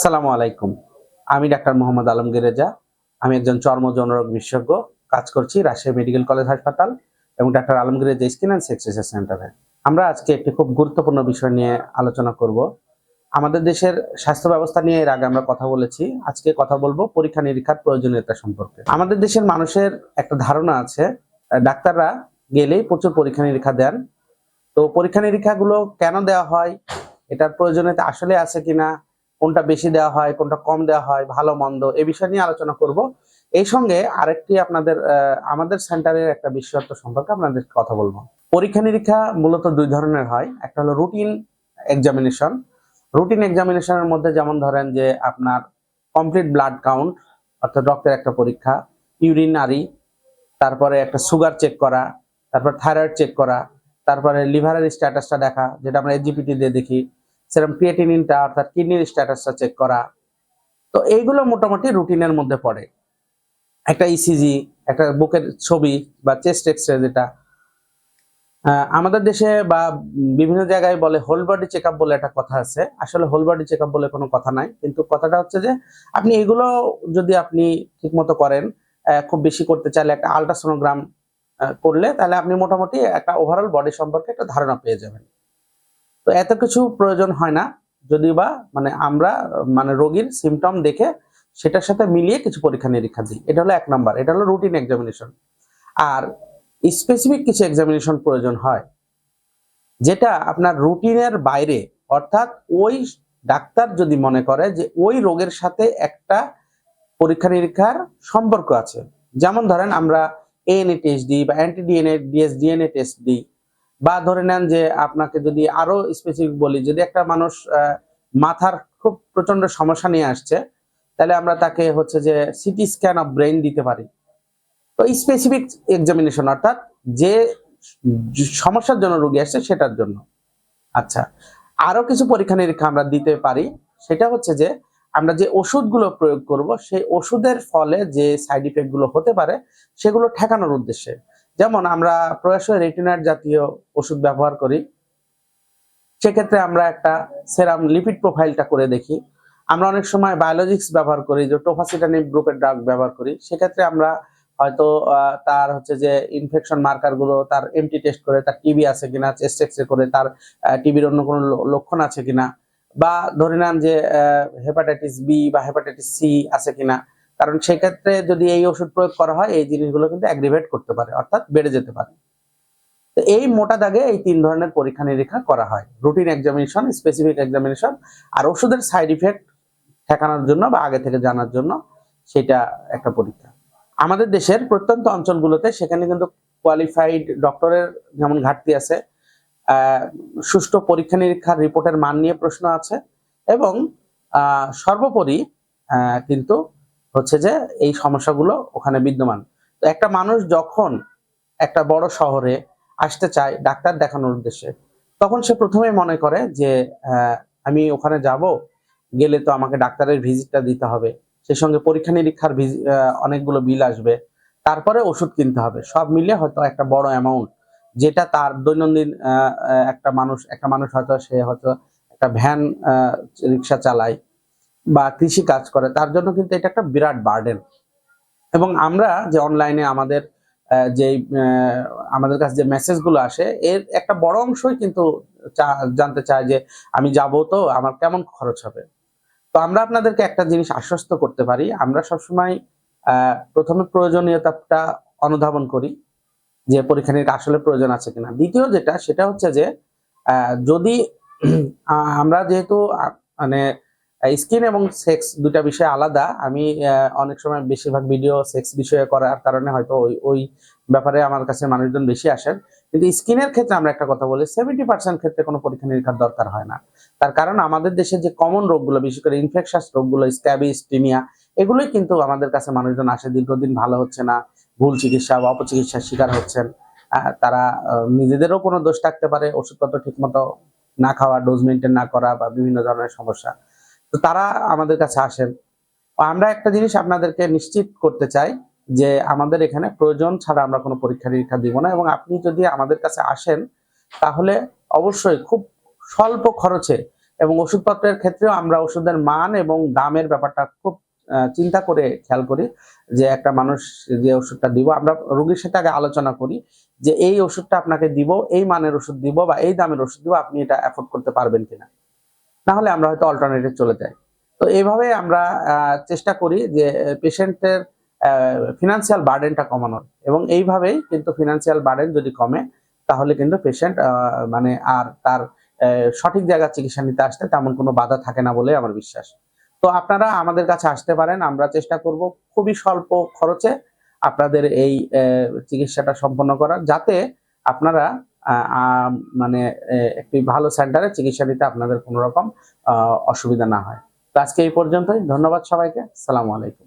আসসালামু আলাইকুম। আমি ডাক্তার মোহাম্মদ আলমগীর রেজা। আমি একজন চর্ম যৌনরোগ বিশেষজ্ঞ। কাজ করছি রাজশাহী মেডিকেল কলেজ হাসপাতাল এবং doctor Alamgir Reza skin and sex research সেন্টারে। আমরা আজকে একটি খুব গুরুত্বপূর্ণ বিষয় নিয়ে আলোচনা করব। আমাদের দেশের স্বাস্থ্য ব্যবস্থা নিয়ে এর আগে আমরা কথা বলেছি। আজকে কথা বলব পরীক্ষা নিরীক্ষার প্রয়োজনীয়তা সম্পর্কে। আমাদের দেশের মানুষের একটা ধারণা আছে, ডাক্তাররা গেলেই প্রচুর পরীক্ষা নিরীক্ষা দেন। তো পরীক্ষা নিরীক্ষাগুলো কেন দেওয়া হয়, এটার প্রয়োজনীয়তা আসলে আছে কিনা কোনটা বেশি দেওয়া হয়, কোনটা কম দেওয়া হয়, ভালো, মন্দ, এ বিষয় নিয়ে আলোচনা করব। এই সঙ্গে আরেকটি আপনাদের আমাদের সেন্টারের একটা বিশেষত্ব সম্পর্কে আপনাদের কথা বলব। পরীক্ষা নিরীক্ষা মূলত দুই ধরনের হয়। একটা হলো রুটিন এক্সামিনেশন রুটিন এক্সামিনেশনের মধ্যে যেমন ধরেন যে আপনার কমপ্লিট ব্লাড কাউন্ট অর্থাৎ রক্তের একটা পরীক্ষা ইউরিনারি তারপরে একটা সুগার চেক করা, তারপর থাইরয়েড চেক করা, তারপরে লিভারের স্ট্যাটাসটা দেখা, যেটা আমরা এজিপিটি দিয়ে দেখি। সেরকম ক্রিয়েটিনিনটা অর্থাৎ কিডনির স্ট্যাটাসটা চেক করা। তো এইগুলো মোটামুটি রুটিনের মধ্যে পড়ে। একটা ইসিজি একটা বুকের ছবি বা চেস্ট এক্সরে যেটা। আমাদের দেশে বা বিভিন্ন জায়গায় বলে হোল বডি চেক বলে একটা কথা আছে। আসলে হোল বডি চেক বলে কোনো কথা নাই। কিন্তু কথাটা হচ্ছে যে, আপনি এগুলো যদি আপনি ঠিকমতো করেন খুব বেশি করতে চাইলে একটা আলট্রাসোনোগ্রাম করলে তাহলে আপনি মোটামুটি একটা ওভারঅল বডি সম্পর্কে একটা ধারণা পেয়ে যাবেন। তো এত কিছু প্রয়োজন হয় না। যদি বা মানে আমরা মানে রোগীর সিমটম দেখে সেটার সাথে মিলিয়ে কিছু পরীক্ষা নিরীক্ষা দিই। এটা হলো এক নাম্বার। এটা হলো রুটিন এক্সামিনেশন আর স্পেসিফিক কিছু এক্সামিনেশন প্রয়োজন হয়, যেটা আপনার রুটিনের বাইরে, অর্থাৎ ওই ডাক্তার যদি মনে করে যে ওই রোগের সাথে একটা পরীক্ষা নিরীক্ষার সম্পর্ক আছে। যেমন ধরেন আমরা এএনএ টেস্ট দিই বা anti DNA DS DNA test দিই। বা ধরে নেন যে আপনাকে যদি আরও স্পেসিফিক বলি, যদি একটা মানুষ মাথার খুব প্রচণ্ড সমস্যা নিয়ে আসছে, তাহলে আমরা তাকে হচ্ছে যে সিটি স্ক্যান অফ ব্রেন দিতে পারি। তো স্পেসিফিক এক্সামিনেশন অর্থাৎ যে সমস্যার জন্য রোগী আসছে সেটার জন্য। আচ্ছা আরও কিছু পরীক্ষা নিরীক্ষা আমরা দিতে পারি। সেটা হচ্ছে যে আমরা যে ওষুধগুলো প্রয়োগ করব, সেই ওষুধের ফলে যে সাইড ইফেক্টগুলো হতে পারে, সেগুলো ঠেকানোর উদ্দেশ্যে। যেমন আমরা প্রয়াসই রেটিনার জাতীয় ওষুধ ব্যবহার করি, সেক্ষেত্রে আমরা একটা সেরাম লিপিড প্রোফাইলটা করে দেখি। আমরা অনেক সময় বায়োলজিক্স ব্যবহার করি, যে টোফাসিটানিক গ্রুপের ড্রাগ ব্যবহার করি। সেক্ষেত্রে আমরা হয়তো তার হচ্ছে যে ইনফেকশন মার্কারগুলো তার এমটি টেস্ট করে, তার টিবি আছে কিনা চেস্ট এক্সরে করে, তার টিবির অন্য কোনো লক্ষণ আছে কিনা, বা ধরে নেন যে হেপাটাইটিস বি বা হেপাটাইটিস সি আছে কিনা। কারণ সেক্ষেত্রে যদি এই ওষুধ প্রয়োগ করা হয়, এই জিনিসগুলো কিন্তু অ্যাগ্রিভেট করতে পারে, অর্থাৎ বেড়ে যেতে পারে। তো এই মোটা দাগে এই তিন ধরনের পরীক্ষা নিরীক্ষা করা হয়। রুটিন এক্সামিনেশন স্পেসিফিক এক্সামিনেশন আর ওষুধের সাইড ইফেক্ট ঠেকানোর জন্য বা আগে থেকে জানার জন্য সেটা একটা পরীক্ষা। আমাদের দেশের প্রত্যন্ত অঞ্চলগুলোতে সেখানে কিন্তু কোয়ালিফাইড ডক্টরের যেমন ঘাটতি আছে সুষ্ঠু পরীক্ষা নিরীক্ষার রিপোর্টের মান নিয়ে প্রশ্ন আছে এবং সর্বোপরি কিন্তু হচ্ছে যে এই সমস্যাগুলো ওখানে বিদ্যমান। তো একটা মানুষ যখন একটা বড় শহরে আসতে চায় ডাক্তার দেখানোর উদ্দেশ্যে, তখন সে প্রথমেই মনে করে যে আমি ওখানে যাব, গেলে তো আমাকে ডাক্তারের ভিজিটটা দিতে হবে। সেই সঙ্গে পরীক্ষা নিরীক্ষার অনেকগুলো বিল আসবে। তারপরে ওষুধ কিনতে হবে। সব মিলিয়ে হয়তো একটা বড় অ্যামাউন্ট যেটা তার দৈনন্দিন একটা মানুষ একটা মানুষ হয়তো সে হয়তো একটা ভ্যান রিক্সা চালায়। বা কৃষি কাজ করে, তার জন্য কিন্তু এটা একটা বিরাট বার্ডেন এবং আমরা যে অনলাইনে আমাদের যে আমাদের কাছে যে মেসেজগুলো আসে, এর একটা বড় অংশই কিন্তু জানতে চায় যে আমি যাব তো, আমার কেমন খরচ হবে? তো আমরা আপনাদেরকে একটা জিনিস আশ্বস্ত করতে পারি, আমরা সবসময় প্রথমে প্রয়োজনীয়তাটা অনুধাবন করি, যে পরীক্ষা নিরীক্ষা আসলে প্রয়োজন আছে কিনা। দ্বিতীয় যেটা, সেটা হচ্ছে যে যদি আমরা যেহেতু মানে স্কিন এবং সেক্স দুটা বিষয় আলাদা। আমি অনেক সময় বেশিরভাগ ভিডিও সেক্স বিষয়ে করার কারণে হয়তো ওই ওই ব্যাপারে আমার কাছে মানুষজন বেশি আসেন। কিন্তু স্কিনের ক্ষেত্রে আমরা একটা কথা বলি সেভেন্টি পার্সেন্ট ক্ষেত্রে কোনো পরীক্ষা নিরীক্ষার দরকার হয় না। তার কারণ আমাদের দেশে যে কমন রোগগুলো, বিশেষ করে ইনফেকশাস রোগগুলো স্ক্যাবিস টিনিয়া এগুলোই কিন্তু আমাদের কাছে মানুষজন আসে, দীর্ঘদিন ভালো হচ্ছে না, ভুল চিকিৎসা বা অপচিকিৎসার শিকার হচ্ছেন। তারা নিজেদেরও কোনো দোষ থাকতে পারে, ওষুধপত্র ঠিকমতো না খাওয়া ডোজ মেনটেন না করা বা বিভিন্ন ধরনের সমস্যা। তো তারা আমাদের কাছে আসেন। আমরা একটা জিনিস আপনাদেরকে নিশ্চিত করতে চাই যে আমাদের এখানে প্রয়োজন ছাড়া আমরা কোনো পরীক্ষা নিরীক্ষা দিব না এবং আপনি যদি আমাদের কাছে আসেন, তাহলে অবশ্যই খুব স্বল্প খরচে এবং ওষুধপত্রের ক্ষেত্রেও আমরা ওষুধের মান এবং দামের ব্যাপারটা খুব চিন্তা করে খেয়াল করি যে একটা মানুষ যে ওষুধটা দিব। আমরা রোগীর সাথে আগে আলোচনা করি যে এই ওষুধটা আপনাকে দিব, এই মানের ওষুধ দিব বা এই দামের ওষুধ দিব, আপনি এটা অ্যাফোর্ড করতে পারবেন কিনা। না হলে আমরা হয়তো অল্টারনেটিভ চলে যাই। তো এইভাবে আমরা চেষ্টা করি যে পেশেন্টের ফিনান্সিয়াল বার্ডেনটা কমানোর। এবং এইভাবেই কিন্তু ফিনান্সিয়াল বার্ডেন যদি কমে, তাহলে কিন্তু পেশেন্ট মানে আর তার সঠিক জায়গায় চিকিৎসা নিতে আসতে তেমন কোনো বাধা থাকে না বলে আমার বিশ্বাস। তো আপনারা আমাদের কাছে আসতে পারেন, আমরা চেষ্টা করব খুবই স্বল্প খরচে আপনাদের এই চিকিৎসাটা সম্পন্ন করার, যাতে আপনারা মানে একটি ভালো সেন্টারে চিকিৎসা দিতে আপনাদের কোনো রকম অসুবিধা না হয়। তো আজকে এই পর্যন্তই। ধন্যবাদ সবাইকে। সালামু আলাইকুম।